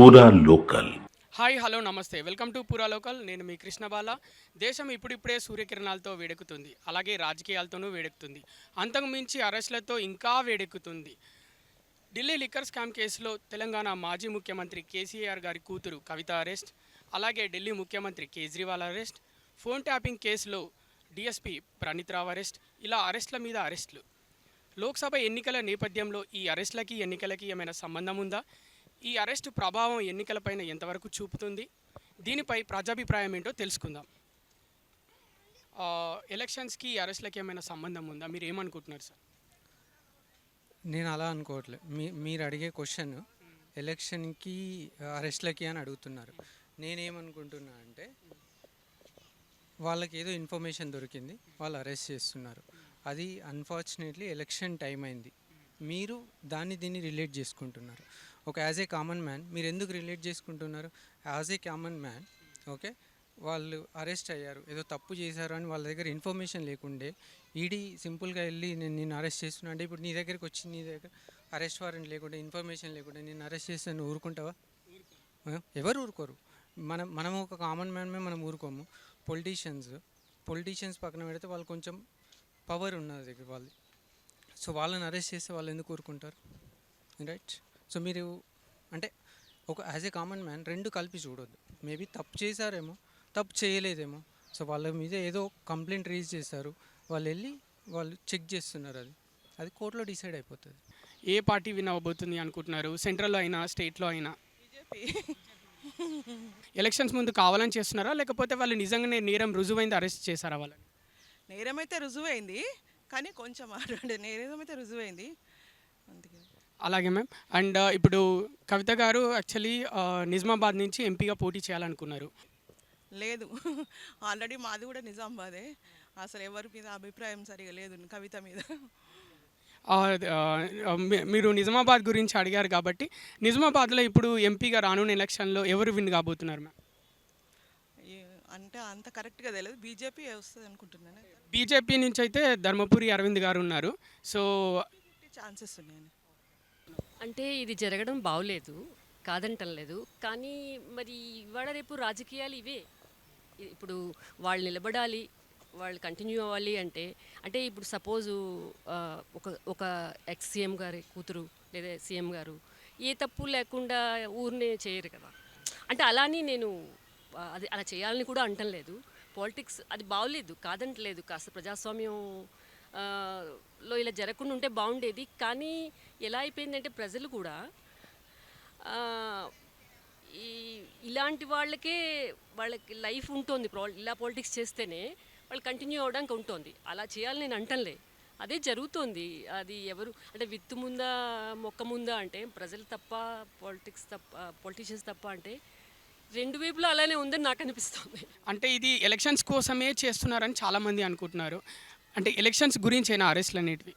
పూరా local hi hello నమస్తే welcome to పూరా లోకల్ నేను మీ కృష్ణబాల. దేశం ఇప్పుడిప్పుడే సూర్యకిరణాలతో వేడెక్కుతుంది. అలాగే రాజకీయాలతోనూ వేడెక్కుతుంది. అంతకు మించి అరెస్టులతో ఇంకా వేడెక్కుతుంది. ఢిల్లీ లిక్కర్ స్కామ్ కేసులో తెలంగాణ మాజీ ముఖ్యమంత్రి కేసీఆర్ గారి కూతురు కవిత అరెస్ట్ అలాగే ఢిల్లీ ముఖ్యమంత్రి కేజ్రీవాల్ అరెస్ట్ ఫోన్ ట్యాపింగ్ కేసులో డిఎస్పీ ప్రణీత్ రావు అరెస్ట్ ఇలా అరెస్టుల మీద అరెస్టులు. లోక్సభ ఎన్నికల నేపథ్యంలో ఈ అరెస్టులకి ఎన్నికలకి ఏమైనా సంబంధం ఉందా? ఈ అరెస్టు ప్రభావం ఎన్నికలపైన ఎంతవరకు చూపుతుంది? దీనిపై ప్రజాభిప్రాయం ఏంటో తెలుసుకుందాం. ఎలక్షన్స్కి అరెస్ట్లకి ఏమైనా సంబంధం ఉందా? మీరు ఏమనుకుంటున్నారు సార్? నేను అలా అనుకోవట్లేదు మీ మీరు అడిగే క్వశ్చన్ ఎలక్షన్కి అరెస్ట్లకి అని అడుగుతున్నారు. నేనేమనుకుంటున్నా అంటే వాళ్ళకి ఏదో ఇన్ఫర్మేషన్ దొరికింది వాళ్ళు అరెస్ట్ చేస్తున్నారు. అది అన్ఫార్చునేట్లీ ఎలక్షన్ టైం అయింది. మీరు దాన్ని దీన్ని రిలేట్ చేసుకుంటున్నారు. ఒక యాజ్ ఏ కామన్ మ్యాన్ మీరు ఎందుకు రిలేట్ చేసుకుంటున్నారు? As a common man okay వాళ్ళు అరెస్ట్ అయ్యారు ఏదో తప్పు చేశారు అని వాళ్ళ దగ్గర ఇన్ఫర్మేషన్ లేకుండే ఈడీ సింపుల్గా వెళ్ళి నేను నేను అరెస్ట్ చేస్తున్నా అంటే ఇప్పుడు నీ దగ్గరికి వచ్చి నీ దగ్గర అరెస్ట్ వారెంట్ లేకుండా ఇన్ఫర్మేషన్ లేకుండా నేను అరెస్ట్ చేస్తే నువ్వు ఊరుకుంటావా? ఎవరు ఊరుకోరు? మనం మనం ఒక కామన్ మ్యాన్మే మనం ఊరుకోము. పొలిటీషియన్స్ పొలిటీషియన్స్ పక్కన పెడితే వాళ్ళు కొంచెం పవర్ ఉన్నది దగ్గర వాళ్ళు సో వాళ్ళని అరెస్ట్ చేస్తే వాళ్ళు ఎందుకు ఊరుకుంటారు? రైట్ సో మీరు అంటే ఒక యాజ్ ఏ కామన్ మ్యాన్ రెండు కలిపి చూడొద్దు. మేబీ తప్పు చేశారేమో తప్పు చేయలేదేమో. సో వాళ్ళ మీద ఏదో కంప్లైంట్ రీజ్ చేశారు. వాళ్ళు వెళ్ళి వాళ్ళు చెక్ చేస్తున్నారు అది. అది కోర్టులో డిసైడ్ అయిపోతుంది. ఏ పార్టీ విన్ అవ్వబోతుంది అనుకుంటున్నారు? సెంట్రల్లో అయినా స్టేట్లో అయినా? ఎలక్షన్స్ ముందు కావాలని చేస్తున్నారా? లేకపోతే వాళ్ళు నిజంగానే నేరం రుజువైంది అరెస్ట్ చేశారా వాళ్ళని? నేరమైతే రుజువైంది కానీ కొంచెం ఆడండి నేరమైతే రుజువైంది. అందుకే. అలాగే మ్యామ్. అండ్ ఇప్పుడు కవిత గారు యాక్చువల్లీ నిజామాబాద్ నుంచి ఎంపీగా పోటీ చేయాలనుకున్నారు. లేదు. ఆల్రెడీ మాది కూడా నిజామాబాదే. అసలు ఎవరి మీద అభిప్రాయం సరిగా లేదు కవిత మీద. మీరు నిజామాబాద్ గురించి అడిగారు కాబట్టి నిజామాబాద్లో ఇప్పుడు ఎంపీగా రానున్న ఎలక్షన్లో ఎవరు విన్ కాబోతున్నారు మ్యామ్? అంటే అంత కరెక్ట్గా తెలియదు బీజేపీ వస్తుంది అనుకుంటున్నాను. బీజేపీ నుంచి అయితే ధర్మపురి అరవింద్ గారు ఉన్నారు. సో ఛాన్సెస్ ఉన్నాయని అంటే ఇది జరగడం బాగలేదు కాదంటం లేదు కానీ మరి ఇవాళ రేపు రాజకీయాలు ఇవే. ఇప్పుడు వాళ్ళు నిలబడాలి వాళ్ళు కంటిన్యూ అవ్వాలి అంటే అంటే ఇప్పుడు సపోజు ఒక ఒక ఎక్స్ సీఎం గారి కూతురు లేదా సీఎం గారు ఏ తప్పు లేకుండా ఊరినే చేయరు కదా. అంటే అలానే నేను అది అలా చేయాలని కూడా అంటం లేదు పాలిటిక్స్ అది బాగోలేదు కాదంటలేదు. కాస్త ప్రజాస్వామ్యం లో ఇలా జరగకుండా ఉంటే బాగుండేది. కానీ ఎలా అయిపోయిందంటే ప్రజలు కూడా ఈ ఇలాంటి వాళ్ళకే వాళ్ళకి లైఫ్ ఉంటుంది. ఇలా పాలిటిక్స్ చేస్తేనే వాళ్ళు కంటిన్యూ అవ్వడానికి ఉంటుంది. అలా చేయాలని నేను అంటంలే. అదే జరుగుతోంది. అది ఎవరు అంటే విత్తు ముందా మొక్క ముందా అంటే ప్రజలు తప్ప పాలిటిక్స్ తప్ప పొలిటీషియన్స్ తప్ప అంటే రెండు వైపులా అలానే ఉందని నాకు అనిపిస్తుంది. అంటే ఇది ఎలక్షన్స్ కోసమే చేస్తున్నారని చాలామంది అనుకుంటున్నారు. అంటే ఎలక్షన్స్ గురించేనా అరెస్ట్లు అనేటివి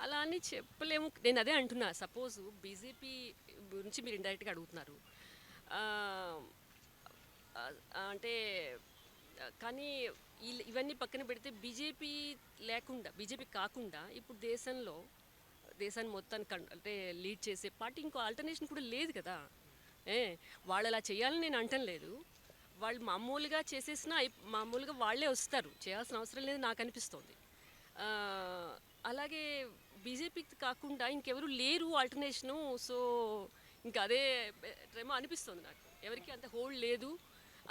అలా అని చెప్పలేము. నేను అదే అంటున్నా. సపోజ్ బీజేపీ గురించి మీరు ఇండైరెక్ట్గా అడుగుతున్నారు. అంటే కానీ ఇవన్నీ పక్కన పెడితే బీజేపీ లేకుండా బీజేపీ కాకుండా ఇప్పుడు దేశంలో దేశాన్ని మొత్తాన్ని కన్ అంటే లీడ్ చేసే పార్టీ ఇంకో ఆల్టర్నేషన్ కూడా లేదు కదా. ఏ వాళ్ళు అలా చేయాలని నేను అంటం లేదు. వాళ్ళు మామూలుగా చేసేసిన మామూలుగా వాళ్ళే వస్తారు. చేయాల్సిన అవసరం లేదు నాకు అనిపిస్తోంది. అలాగే బీజేపీకి కాకుండా ఇంకెవరు లేరు ఆల్టర్నేషను సో ఇంకా అదే ఏమో అనిపిస్తుంది నాకు. ఎవరికి అంత హోల్డ్ లేదు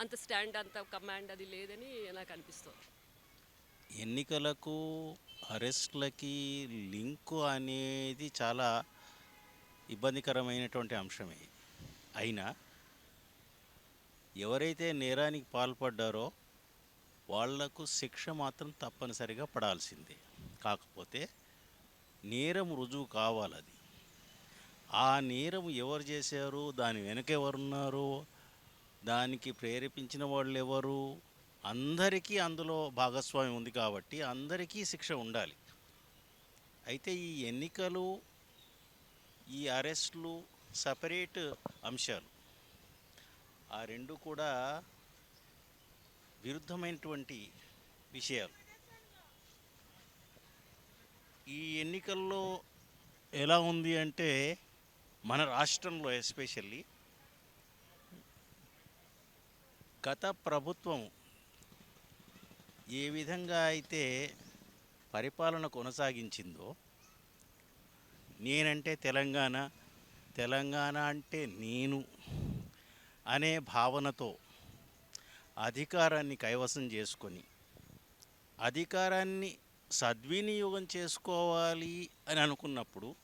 అంత స్టాండ్ అంత కమాండ్ అది లేదని నాకు అనిపిస్తుంది. ఎన్నికలకు అరెస్ట్లకి లింకు అనేది చాలా ఇబ్బందికరమైనటువంటి అంశమే. అయినా ఎవరైతే నేరానికి పాల్పడ్డారో వాళ్ళకు శిక్ష మాత్రం తప్పనిసరిగా పడాల్సిందే. కాకపోతే నేరం రుజువు కావాలది. ఆ నేరం ఎవరు చేశారు? దాని వెనక ఎవరున్నారు? దానికి ప్రేరేపించిన వాళ్ళు ఎవరు అందరికీ అందులో భాగస్వామ్యం ఉంది కాబట్టి అందరికీ శిక్ష ఉండాలి. అయితే ఈ ఎన్నికలు ఈ అరెస్ట్లు సపరేట్ అంశాలు. ఆ రెండు కూడా విరుద్ధమైనటువంటి విషయాలు. ఈ ఎన్నికల్లో ఎలా ఉంది అంటే మన రాష్ట్రంలో ఎస్పెషల్లీ గత ప్రభుత్వం ఏ విధంగా అయితే పరిపాలన కొనసాగించిందో నేనంటే తెలంగాణ తెలంగాణ అంటే నేను అనే భావనతో అధికారాన్ని కైవసం చేసుకొని అధికారాన్ని సద్వినియోగం చేసుకోవాలి అని అనుకున్నప్పుడు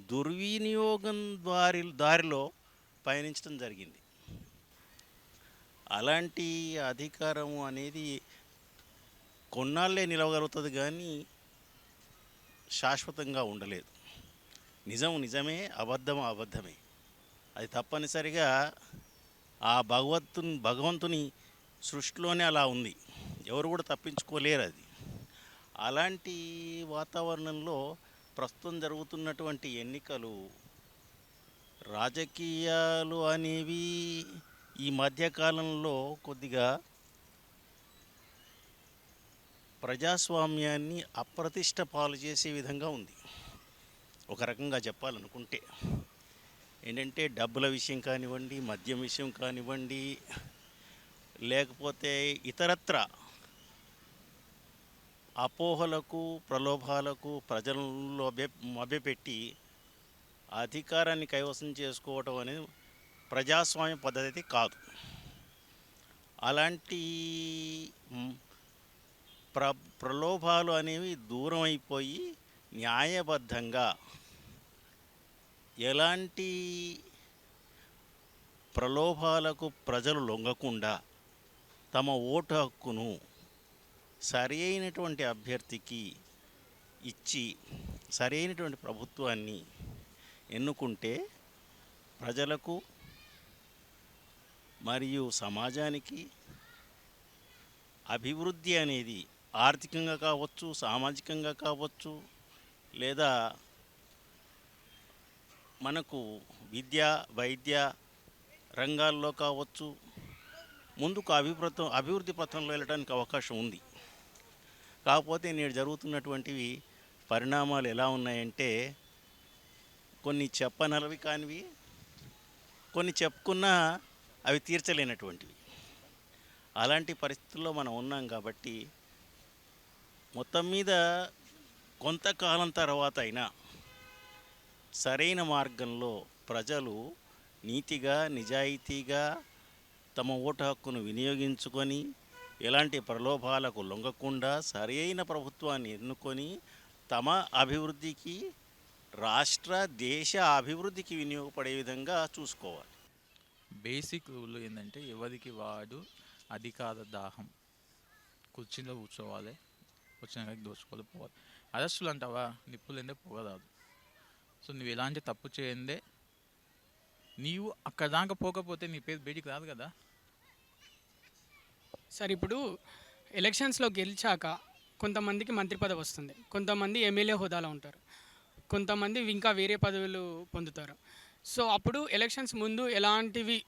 దుర్వినియోగం దారి దారిలో పయనించడం జరిగింది. అలాంటి అధికారము అనేది కొన్నాళ్ళే నిలవగలుగుతుంది కానీ శాశ్వతంగా ఉండలేదు. నిజం నిజమే అబద్ధం అబద్ధమే. అది తప్పనిసరిగా ఆ భగవత్ భగవంతుని సృష్టిలోనే అలా ఉంది. ఎవరు కూడా తప్పించుకోలేరు అది. అలాంటి వాతావరణంలో ప్రస్తుతం జరుగుతున్నటువంటి ఎన్నికలు రాజకీయాలు అనేవి ఈ మధ్యకాలంలో కొద్దిగా ప్రజాస్వామ్యాన్ని అప్రతిష్ట పాలు చేసే విధంగా ఉంది. ఒక రకంగా చెప్పాలనుకుంటే. ఏంటంటే డబ్బుల విషయం కానివ్వండి మద్యం విషయం కానివ్వండి లేకపోతే ఇతరత్ర అపోహలకు ప్రలోభాలకు ప్రజల్లో మభ్యపెట్టి అధికారాన్ని కైవసం చేసుకోవటం అనేది ప్రజాస్వామ్య పద్ధతి కాదు. అలాంటి ప్ర ప్రలోభాలు అనేవి దూరం అయిపోయి న్యాయబద్ధంగా ఎలాంటి ప్రలోభాలకు ప్రజలు లొంగకుండా తమ ఓటు హక్కును సరి అయినటువంటి అభ్యర్థికి ఇచ్చి సరైనటువంటి ప్రభుత్వాన్ని ఎన్నుకుంటే ప్రజలకు మరియు సమాజానికి అభివృద్ధి అనేది ఆర్థికంగా కావచ్చు సామాజికంగా కావచ్చు లేదా మనకు విద్య వైద్య రంగాల్లో కావచ్చు ముందుకు అభివృద్ధి అభివృద్ధి పథంలో వెళ్ళడానికి అవకాశం ఉంది. కాకపోతే నేడు జరుగుతున్నటువంటివి పరిణామాలు ఎలా ఉన్నాయంటే కొన్ని చెప్పనలవి కానివి కొన్ని చెప్పుకున్నా అవి తీర్చలేనటువంటివి. అలాంటి పరిస్థితుల్లో మనం ఉన్నాం కాబట్టి మొత్తం మీద కొంతకాలం తర్వాత అయినా సరైన మార్గంలో ప్రజలు నీతిగా నిజాయితీగా తమ ఓటు హక్కును వినియోగించుకొని ఎలాంటి ప్రలోభాలకు లొంగకుండా సరైన ప్రభుత్వాన్ని ఎన్నుకొని తమ అభివృద్ధికి రాష్ట్ర దేశ అభివృద్ధికి వినియోగపడే విధంగా చూసుకోవాలి. బేసిక్ రూల్ ఏంటంటే ఎవరికి వాడు అధికార దాహం. కుర్చీలో కూర్చోవాలి వచ్చిన దోచుకోవాలి పోవాలి. అరెస్టులు అంటావా? నిప్పులేందే పోగరాదు. సో నువ్వు ఎలాంటి తప్పు చేయందే నీవు అక్కడ దాకా పోకపోతే నీ పేరు బయటికి రాదు కదా? సార్ ఇప్పుడు ఎలక్షన్స్లో గెలిచాక కొంతమందికి మంత్రి పదవి వస్తుంది. కొంతమంది ఎమ్మెల్యే హోదాలో ఉంటారు. కొంతమంది ఇంకా వేరే పదవులు పొందుతారు. సో అప్పుడు ఎలక్షన్స్ ముందు ఎలాంటివి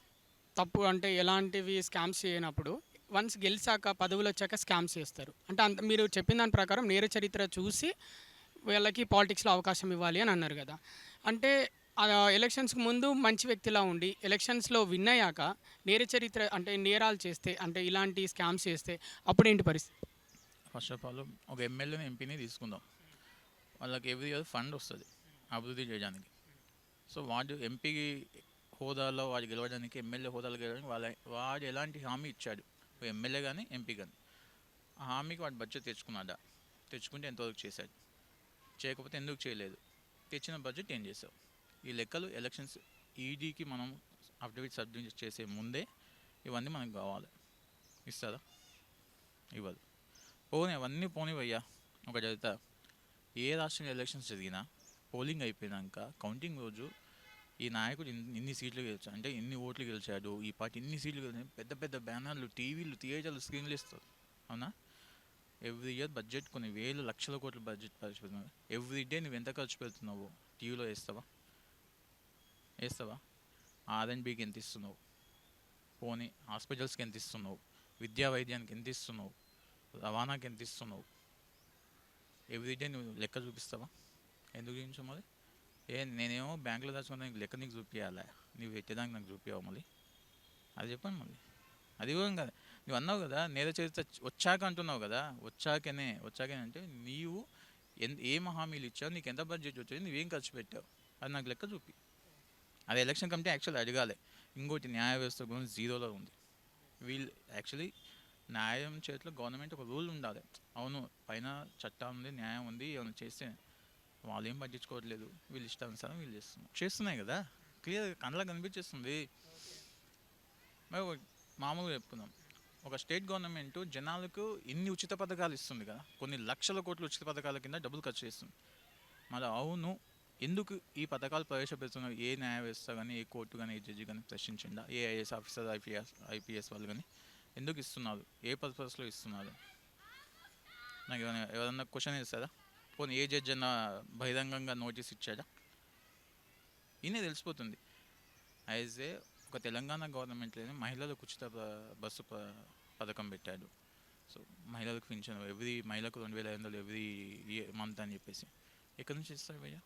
తప్పు అంటే ఎలాంటివి స్కామ్స్ చేయనప్పుడు వన్స్ గెలిచాక పదవులు వచ్చాక స్కామ్స్ చేస్తారు. అంటే అంత మీరు చెప్పిన దాని ప్రకారం నేర చరిత్ర చూసి వీళ్ళకి పాలిటిక్స్లో అవకాశం ఇవ్వాలి అని అన్నారు కదా. అంటే ఎలక్షన్స్కి ముందు మంచి వ్యక్తిలా ఉండి ఎలక్షన్స్లో విన్ అయ్యాక నేర చరిత్ర అంటే నేరాలు చేస్తే అంటే ఇలాంటి స్కామ్స్ చేస్తే అప్పుడు ఏంటి పరిస్థితి? ఫస్ట్ ఆఫ్ ఆల్ ఒక ఎమ్మెల్యేని ఎంపీని తీసుకుందాం. వాళ్ళకి ఎవ్రీ ఇయర్ ఫండ్ వస్తుంది అభివృద్ధి చేయడానికి. సో వాడు ఎంపీ హోదాలో వాడు గెలవడానికి ఎమ్మెల్యే హోదాలో గెలవడానికి వాళ్ళ వాడు ఎలాంటి హామీ ఇచ్చాడు? ఎమ్మెల్యే కానీ ఎంపీ కానీ ఆ హామీకి వాడు బడ్జెట్ తెచ్చుకున్నాడా? తెచ్చుకుంటే ఎంతవరకు చేశాడు? చేయకపోతే ఎందుకు చేయలేదు? తెచ్చిన బడ్జెట్ ఏం చేసావు? ఈ లెక్కలు ఎలక్షన్స్ ఈడీకి మనం అఫిడవిట్ సబ్మిట్ చేసే ముందే ఇవన్నీ మనకు కావాలి. ఇస్తారా? ఇవ్వదు. పోనీ అవన్నీ పోనివయ్యా. ఒక జరుగుతా ఏ రాష్ట్రంలో ఎలక్షన్స్ జరిగినా పోలింగ్ అయిపోయినాక కౌంటింగ్ రోజు ఈ నాయకుడు ఇన్ని ఇన్ని సీట్లు గెలిచాడు. అంటే ఇన్ని ఓట్లు గెలిచాడు. ఈ పార్టీ ఇన్ని సీట్లు గెలిచాడు. పెద్ద పెద్ద బ్యానర్లు టీవీలు థియేటర్లు స్క్రీన్లు ఇస్తారు అవునా? ఎవ్రీ ఇయర్ బడ్జెట్ కొన్ని వేలు లక్షల కోట్ల బడ్జెట్ ఖర్చు పెడుతున్నావు ఎవ్రీ డే నువ్వు ఎంత ఖర్చు పెడుతున్నావు? టీవీలో వేస్తావా? వేస్తావా? ఆర్ఎన్బికి ఎంత ఇస్తున్నావు? పోనీ హాస్పిటల్స్కి ఎంత ఇస్తున్నావు? విద్యా వైద్యానికి ఎంత ఇస్తున్నావు? రవాణాకి ఎంత ఇస్తున్నావు? ఎవ్రీ డే నువ్వు లెక్క చూపిస్తావా? ఎందుకు చూపించావు మరి ఏ నేనేమో బ్యాంకులో దాచుకున్న నీకు లెక్క నీకు చూపించాలా నువ్వు పెట్టేదానికి నాకు చూపించావు మళ్ళీ? అది చెప్పండి మళ్ళీ. అది కూడా కదా. నువ్వు అన్నావు కదా నేర చరిత్ర వచ్చాక అంటున్నావు కదా వచ్చాకనే వచ్చాకనే అంటే నీవు ఎన్ ఏం హామీలు ఇచ్చావు నీకు ఎంత బడ్జెట్ వచ్చింది నువ్వేం ఖర్చు పెట్టావు? అది నాకు లెక్క చూపి. అది ఎలక్షన్ కమిటీ యాక్చువల్ అడగాలి. ఇంకోటి న్యాయ వ్యవస్థ గురించి జీరోలో ఉంది. వీళ్ళు యాక్చువల్లీ న్యాయం చేతిలో గవర్నమెంట్ ఒక రూల్ ఉండాలి. అవును పైన చట్టం ఉంది న్యాయం ఉంది ఏమైనా చేస్తే వాళ్ళు ఏం పట్టించుకోవట్లేదు. వీళ్ళు ఇష్టానుసారం వీళ్ళు చేస్తున్నారు. చేస్తున్నాయి కదా. క్లియర్ కళ్ళ కనిపించేస్తుంది. మరి మామూలుగా చెప్పుకుందాం. ఒక స్టేట్ గవర్నమెంట్ జనాలకు ఇన్ని ఉచిత పథకాలు ఇస్తుంది కదా. కొన్ని లక్షల కోట్ల ఉచిత పథకాల కింద డబ్బులు ఖర్చు చేస్తుంది. మరి అవును ఎందుకు ఈ పథకాలు ప్రవేశపెడుతున్నారు? ఏ న్యాయ వ్యవస్థ కానీ ఏ కోర్టు కానీ ఏ జడ్జి కానీ ప్రశ్నించిందా? ఏ ఐఏఎస్ ఆఫీసర్ ఐపీఎస్ ఐపీఎస్ వాళ్ళు కానీ ఎందుకు ఇస్తున్నారు? ఏ పర్పస్లో ఇస్తున్నారు? నాకు ఏమైనా ఎవరన్నా క్వశ్చన్ వేస్తారా పోనీ ఏ జడ్జి అన్న బహిరంగంగా నోటీస్ ఇచ్చాడా? ఈయనే తెలిసిపోతుంది. యాజ్ ఏ ఒక తెలంగాణ గవర్నమెంట్లోనే మహిళలకు ఉచిత బస్సు ప- పథకం పెట్టాడు. సో మహిళలకు పింఛను ఎవ్రీ మహిళకు రెండు వేల ఐదు వందలు ఎవ్రీ మంత్ అని చెప్పేసి. ఎక్కడి నుంచి ఇస్తారు భయ్య?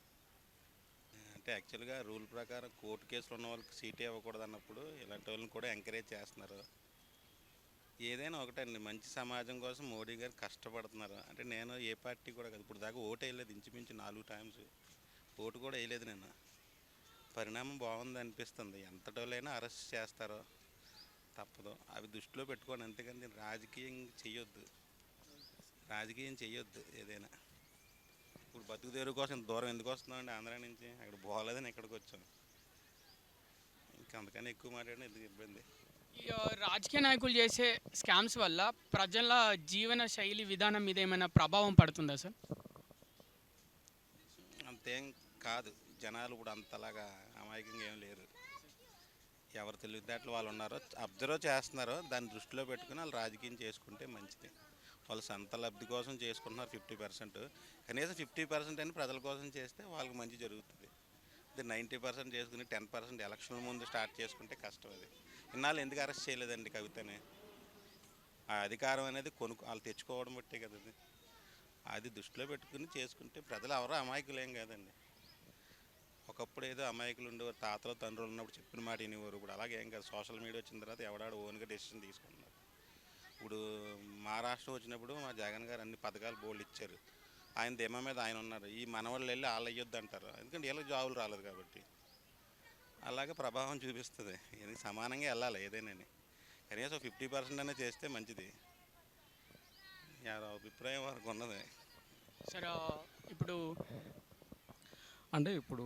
అంటే యాక్చువల్గా రూల్ ప్రకారం కోర్టు కేసులు ఉన్న వాళ్ళకి సీట్ ఇవ్వకూడదు అన్నప్పుడు ఇలాంటి వాళ్ళని కూడా ఎంకరేజ్ చేస్తున్నారు. ఏదైనా ఒకటండి మంచి సమాజం కోసం మోడీ గారు కష్టపడుతున్నారు. అంటే నేను ఏ పార్టీ కూడా కాదు ఇప్పుడు దాకా ఓటు వేయలేదు ఇంచుమించు నాలుగు టైమ్స్ ఓటు కూడా వేయలేదు నేను. పరిణామం బాగుంది అనిపిస్తుంది. ఎంతటోళ్ళైనా అరెస్ట్ చేస్తారో తప్పదు. అవి దృష్టిలో పెట్టుకోండి. అంతేకాని రాజకీయం చెయ్యొద్దు. రాజకీయం చెయ్యొద్దు ఏదైనా. ఇప్పుడు బతుకు తెరువు కోసం దూరం ఎందుకు వస్తున్నామండి ఆంధ్ర నుంచి? అక్కడ పోలేదని ఇక్కడికి వచ్చాం ఇంకా అందుకని ఎక్కువ మాట్లాడిన ఎందుకు ఇబ్బంది? ఈ రాజకీయ నాయకులు చేసే స్కామ్స్ వల్ల ప్రజల జీవన శైలి విధానం మీద ఏమైనా ప్రభావం పడుతుందా సార్? అంతేం కాదు. జనాలు ఇప్పుడు అంతలాగా అమాయకంగా ఏం లేరు. ఎవరు తెలివితేటలు వాళ్ళు ఉన్నారో అబ్జర్వ్ చేస్తున్నారో దాన్ని దృష్టిలో పెట్టుకుని వాళ్ళు రాజకీయం చేసుకుంటే మంచిది. వాళ్ళు సొంత లబ్ధి కోసం చేసుకుంటున్నారు ఫిఫ్టీ పర్సెంట్. కనీసం ఫిఫ్టీ పర్సెంట్ అని ప్రజల కోసం చేస్తే వాళ్ళకి మంచి జరుగుతుంది. ఇది నైంటీ పర్సెంట్ చేసుకుని టెన్ పర్సెంట్ ఎలక్షన్ల ముందు స్టార్ట్ చేసుకుంటే కష్టం అది. ఇన్నాళ్ళు ఎందుకు అరెస్ట్ చేయలేదండి కవితని? ఆ అధికారం అనేది కొనుక్కు వాళ్ళు తెచ్చుకోవడం బట్టే కదా అది అది దృష్టిలో పెట్టుకుని చేసుకుంటే ప్రజలు ఎవరో అమాయకులేం కాదండి. ఒకప్పుడు ఏదో అమాయకులు ఉండేవారు తాతలు తండ్రులు ఉన్నప్పుడు చెప్పిన మాట వినేవారు ఇప్పుడు అలాగే ఏం కాదు సోషల్ మీడియా వచ్చిన తర్వాత ఎవడాడు ఓన్గా డెసిషన్ తీసుకున్నారు ఇప్పుడు మా రాష్ట్రం వచ్చినప్పుడు మా జగన్ గారు అన్ని పథకాలు బోల్డ్ ఇచ్చారు. ఆయన ధీమా మీద ఆయన ఉన్నారు. ఈ మనవాళ్ళు వెళ్ళి వాళ్ళు అయ్యొద్దు అంటారు ఎందుకంటే వీళ్ళకి జాబులు రాలేదు కాబట్టి. అలాగే ప్రభావం చూపిస్తుంది. ఇది సమానంగా వెళ్ళాలి ఏదైనా కనీసం ఫిఫ్టీ పర్సెంట్ అయినా చేస్తే మంచిది. ఎవరి అభిప్రాయం వరకు ఉన్నది. సరే ఇప్పుడు అంటే ఇప్పుడు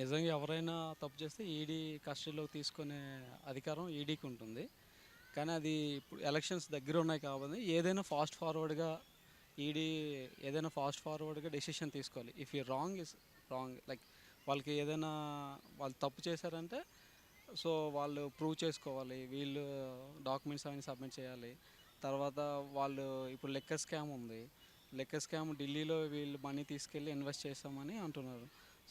నిజంగా ఎవరైనా తప్పు చేస్తే ఈడీ కస్టడీలోకి తీసుకునే అధికారం ఈడీకి ఉంటుంది. కానీ అది ఇప్పుడు ఎలక్షన్స్ దగ్గర ఉన్నాయి కాబట్టి ఏదైనా ఫాస్ట్ ఫార్వర్డ్గా ఈడీ ఏదైనా ఫాస్ట్ ఫార్వర్డ్గా డెసిషన్ తీసుకోవాలి. If you wrong is wrong like వాళ్ళకి ఏదైనా వాళ్ళు తప్పు చేశారంటే సో వాళ్ళు ప్రూవ్ చేసుకోవాలి. వీళ్ళు డాక్యుమెంట్స్ అవన్నీ సబ్మిట్ చేయాలి. తర్వాత వాళ్ళు ఇప్పుడు లెక్క స్కామ్ ఉంది. లెక్క స్కామ్ ఢిల్లీలో వీళ్ళు మనీ తీసుకెళ్ళి ఇన్వెస్ట్ చేస్తామని అంటున్నారు.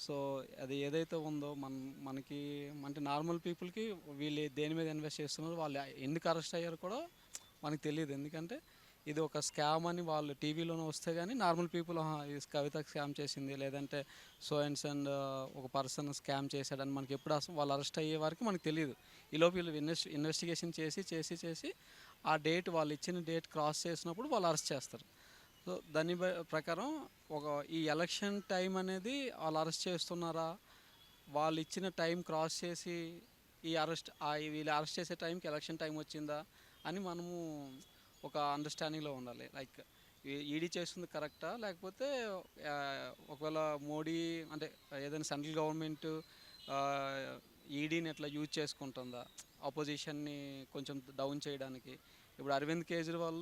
సో అది ఏదైతే ఉందో మన మనకి అంటే నార్మల్ పీపుల్కి వీళ్ళు దేని మీద ఇన్వెస్ట్ చేస్తున్నారు వాళ్ళు ఎందుకు అరెస్ట్ అయ్యారు కూడా మనకు తెలియదు. ఎందుకంటే ఇది ఒక స్కామ్ అని వాళ్ళు టీవీలోనే వస్తే కానీ నార్మల్ పీపుల్ కవిత స్కామ్ చేసింది. లేదంటే సో అండ్ అండ్ ఒక పర్సన్ స్కామ్ చేశాడని మనకి ఎప్పుడు అసలు వాళ్ళు అరెస్ట్ అయ్యే వరకు మనకు తెలియదు. ఈలోపు వీళ్ళు ఇన్వెస్ట్ ఇన్వెస్టిగేషన్ చేసి చేసి చేసి ఆ డేట్ వాళ్ళు ఇచ్చిన డేట్ క్రాస్ చేసినప్పుడు వాళ్ళు అరెస్ట్ చేస్తారు. సో దాని బ- ప్రకారం ఒక ఈ ఎలక్షన్ టైం అనేది వాళ్ళు అరెస్ట్ చేస్తున్నారా? వాళ్ళు ఇచ్చిన టైం క్రాస్ చేసి ఈ అరెస్ట్ వీళ్ళు అరెస్ట్ చేసే టైంకి ఎలక్షన్ టైం వచ్చిందా? అని మనము ఒక అండర్స్టాండింగ్లో ఉండాలి. లైక్ ఈడీ చేస్తుంది కరెక్టా? లేకపోతే ఒకవేళ మోడీ అంటే ఏదైనా సెంట్రల్ గవర్నమెంట్ ఈడీని ఎట్లా యూజ్ చేసుకుంటుందా? ఆపోజిషన్ని కొంచెం డౌన్ చేయడానికి. ఇప్పుడు అరవింద్ కేజ్రీవాల్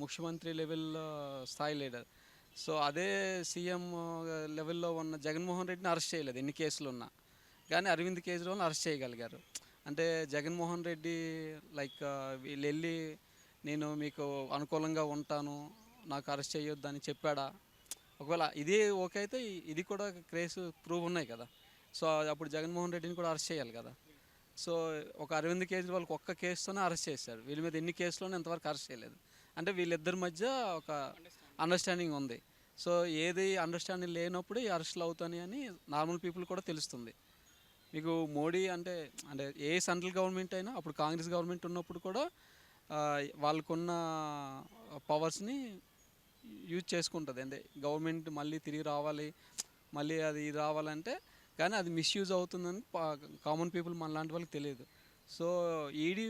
ముఖ్యమంత్రి లెవెల్లో స్థాయి లీడర్. సో అదే సీఎం లెవెల్లో ఉన్న జగన్మోహన్ రెడ్డిని అరెస్ట్ చేయలేదు ఎన్ని కేసులు ఉన్నా. కానీ అరవింద్ కేజ్రీవాల్ని అరెస్ట్ చేయగలిగారు. అంటే జగన్మోహన్ రెడ్డి లైక్ వీళ్ళు వెళ్ళి నేను మీకు అనుకూలంగా ఉంటాను నాకు అరెస్ట్ చేయొద్దు అని చెప్పాడా? ఒకవేళ ఇదే ఓకే అయితే ఇది కూడా క్రేస్ ప్రూవ్ ఉన్నాయి కదా. సో అప్పుడు జగన్మోహన్ రెడ్డిని కూడా అరెస్ట్ చేయాలి కదా. సో ఒక అరవింద్ కేజ్రీవాల్కి ఒక్క కేసుతోనే అరెస్ట్ చేశారు. వీళ్ళ మీద ఎన్ని కేసులోనే ఇంతవరకు అరెస్ట్ చేయలేదు. అంటే వీళ్ళిద్దరి మధ్య ఒక అండర్స్టాండింగ్ ఉంది. సో ఏది అండర్స్టాండింగ్ లేనప్పుడు ఈ అరెస్టులు అవుతాయి అని నార్మల్ పీపుల్ కూడా తెలుస్తుంది. మీకు మోడీ అంటే అంటే ఏ సెంట్రల్ గవర్నమెంట్ అయినా అప్పుడు కాంగ్రెస్ గవర్నమెంట్ ఉన్నప్పుడు కూడా వాళ్ళకున్న పవర్స్ని యూజ్ చేసుకుంటుంది. అంటే గవర్నమెంట్ మళ్ళీ తిరిగి రావాలి మళ్ళీ అది రావాలంటే కానీ అది మిస్యూజ్ అవుతుందని కామన్ పీపుల్ మన లాంటి వాళ్ళకి తెలియదు. సో ఈడీ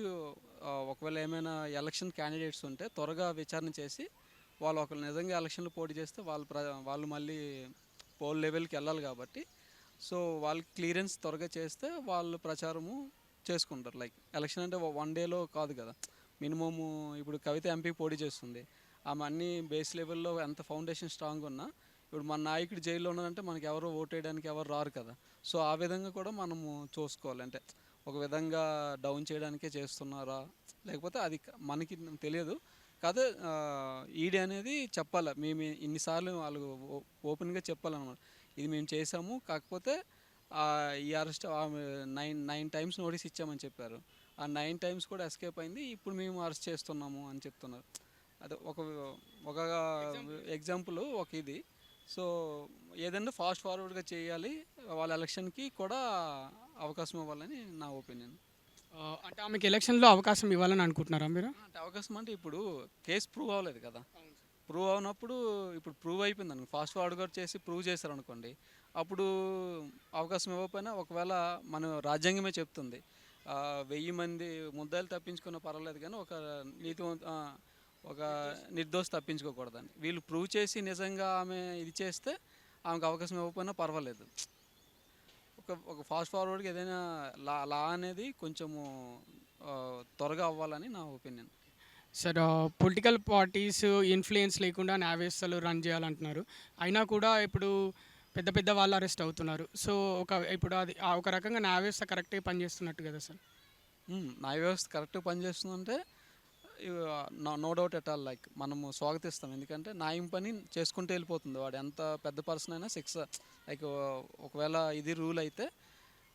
ఒకవేళ ఏమైనా ఎలక్షన్ క్యాండిడేట్స్ ఉంటే త్వరగా విచారణ చేసి వాళ్ళు ఒకళ్ళు నిజంగా ఎలక్షన్లో పోటీ చేస్తే వాళ్ళు ప్ర వాళ్ళు మళ్ళీ పోల్ లెవెల్కి వెళ్ళాలి కాబట్టి. సో వాళ్ళకి క్లియరెన్స్ త్వరగా చేస్తే వాళ్ళు ప్రచారము చేసుకుంటారు. లైక్ ఎలక్షన్ అంటే వన్ డేలో కాదు కదా. మినిమము ఇప్పుడు కవిత ఎంపీ పోటీ చేస్తుంది. ఆమె అన్ని బేస్ లెవెల్లో ఎంత ఫౌండేషన్ స్ట్రాంగ్ ఉన్నా ఇప్పుడు మన నాయకుడు జైల్లో ఉన్నాడంటే మనకి ఎవరు ఓటేయడానికి ఎవరు రారు కదా. సో ఆ విధంగా కూడా మనము చూసుకోవాలి. అంటే ఒక విధంగా డౌన్ చేయడానికే చేస్తున్నారా? లేకపోతే అది మనకి తెలియదు. కాదు ఈడీ అనేది చెప్పాలి. మేము ఇన్నిసార్లు వాళ్ళు ఓపెన్గా చెప్పాలన్నమాట. ఇది మేము చేసాము కాకపోతే ఆ, ఈ arrest nine nine times notice ఇచ్చామని చెప్పారు. ఆ నైన్ టైమ్స్ కూడా ఎస్కేప్ అయింది. ఇప్పుడు మేము అరెస్ట్ చేస్తున్నాము అని చెప్తున్నారు. అది ఒక ఒక ఎగ్జాంపుల్ ఒక ఇది. సో ఏదైనా ఫాస్ట్ ఫార్వర్డ్గా చేయాలి వాళ్ళ ఎలక్షన్కి కూడా అవకాశం ఇవ్వాలని నా ఒపీనియన్. అంటే ఆమెకి ఎలక్షన్లో అవకాశం ఇవ్వాలని అనుకుంటున్నారా మీరు? అంటే అవకాశం అంటే ఇప్పుడు కేసు ప్రూవ్ అవ్వలేదు కదా. ప్రూవ్ అవునప్పుడు ఇప్పుడు ప్రూవ్ అయిపోయింది అనుకో ఫాస్ట్ ఫార్వర్డ్ కూడా చేసి ప్రూవ్ చేశారు అనుకోండి అప్పుడు అవకాశం ఇవ్వకపోయినా ఒకవేళ మన రాజ్యాంగమే చెప్తుంది వెయ్యి మంది ముద్దాయిలు తప్పించుకున్న పర్వాలేదు కానీ ఒక నీతి ఒక నిర్దోషి తప్పించుకోకూడదని. వీళ్ళు ప్రూవ్ చేసి నిజంగా ఆమె ఇది చేస్తే ఆమెకు అవకాశం ఇవ్వకపోయినా పర్వాలేదు. ఒక ఒక ఫాస్ట్ ఫార్వర్డ్కి ఏదైనా లా లా అనేది కొంచెము త్వరగా అవ్వాలని నా opinion sir political parties influence లేకుండా న్యాయ వ్యవస్థలు రన్ చేయాలంటున్నారు. అయినా కూడా ఇప్పుడు పెద్ద పెద్ద వాళ్ళు అరెస్ట్ అవుతున్నారు. సో ఒక ఇప్పుడు అది ఒక రకంగా న్యాయ వ్యవస్థ కరెక్టే పనిచేస్తున్నట్టు కదా సార్. న్యాయ వ్యవస్థ కరెక్ట్గా పనిచేస్తుందంటే no doubt at all like మనము స్వాగతిస్తాం. ఎందుకంటే న్యాయం పని చేసుకుంటూ వెళ్ళిపోతుంది. వాడు ఎంత పెద్ద పర్సన్ అయినా శిక్ష లైక్ ఒకవేళ ఇది రూల్ అయితే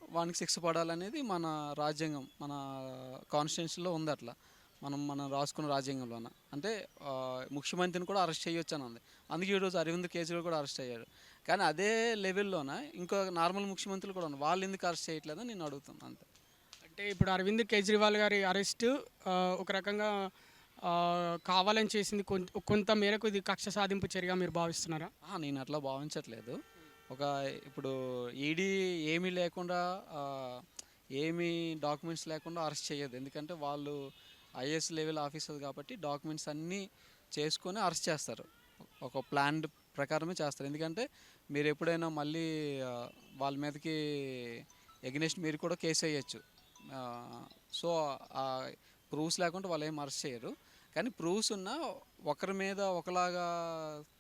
వానికి శిక్ష పడాలనేది మన రాజ్యాంగం మన కాన్స్టిట్యూన్సీలో ఉంది అట్లా. మనం మనం రాసుకున్న రాజ్యాంగంలోన. అంటే ముఖ్యమంత్రిని కూడా అరెస్ట్ చేయొచ్చు అని ఉంది. అందుకే ఈరోజు అరవింద్ కేజ్రీవాల్ కూడా అరెస్ట్ అయ్యాడు. కానీ అదే లెవెల్లోన ఇంకో నార్మల్ ముఖ్యమంత్రులు కూడా ఉన్నారు. వాళ్ళు ఎందుకు అరెస్ట్ చేయట్లేదని నేను అడుగుతున్నాను అంతే. అంటే ఇప్పుడు అరవింద్ కేజ్రీవాల్ గారి అరెస్ట్ ఒక రకంగా కావాలని చేసింది కొంత కొంత మేరకు ఇది కక్ష సాధింపు చర్యగా మీరు భావిస్తున్నారా? నేను అట్లా భావించట్లేదు. ఒక ఇప్పుడు ఈడీ ఏమీ లేకుండా ఏమీ డాక్యుమెంట్స్ లేకుండా అరెస్ట్ చేయదు ఎందుకంటే వాళ్ళు ఐఏఎస్ లెవెల్ ఆఫీసర్ కాబట్టి డాక్యుమెంట్స్ అన్నీ చేసుకొని అరెస్ట్ చేస్తారు. ఒక ప్లాన్ ప్రకారమే చేస్తారు. ఎందుకంటే మీరు ఎప్పుడైనా మళ్ళీ వాళ్ళ మీదకి ఎగ్నెస్ట్ మీరు కూడా కేసు వేయచ్చు. సో ఆ ప్రూఫ్స్ లేకుండా వాళ్ళు ఏం అరెస్ట్ చేయరు. కానీ ప్రూఫ్స్ ఉన్నా ఒకరి మీద ఒకలాగా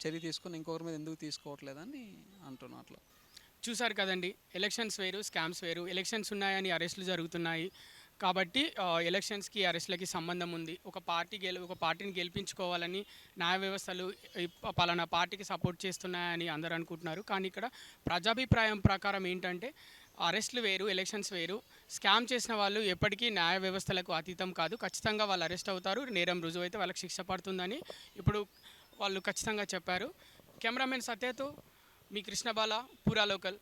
చర్య తీసుకొని ఇంకొకరి మీద ఎందుకు తీసుకోవట్లేదని అంటున్నా అట్లా. చూసారు కదండి ఎలక్షన్స్ వేరు స్కామ్స్ వేరు ఎలక్షన్స్ ఉన్నాయని అరెస్టులు జరుగుతున్నాయి. కాబట్టి ఎలక్షన్స్కి అరెస్టులకి సంబంధం ఉంది. ఒక పార్టీ గెలు ఒక పార్టీని గెలిపించుకోవాలని న్యాయ వ్యవస్థలు పలానా పార్టీకి సపోర్ట్ చేస్తున్నాయని అందరూ అనుకుంటున్నారు. కానీ ఇక్కడ ప్రజాభిప్రాయం ప్రకారం ఏంటంటే అరెస్టులు వేరు ఎలక్షన్స్ వేరు. స్కామ్ చేసిన వాళ్ళు ఎప్పటికీ న్యాయ వ్యవస్థలకు అతీతం కాదు. ఖచ్చితంగా వాళ్ళు అరెస్ట్ అవుతారు. నేరం రుజువు అయితే వాళ్ళకి శిక్ష పడుతుందని ఇప్పుడు వాళ్ళు ఖచ్చితంగా చెప్పారు. కెమెరామెన్ సత్యతో మీ కృష్ణబాల పూరా లోకల్.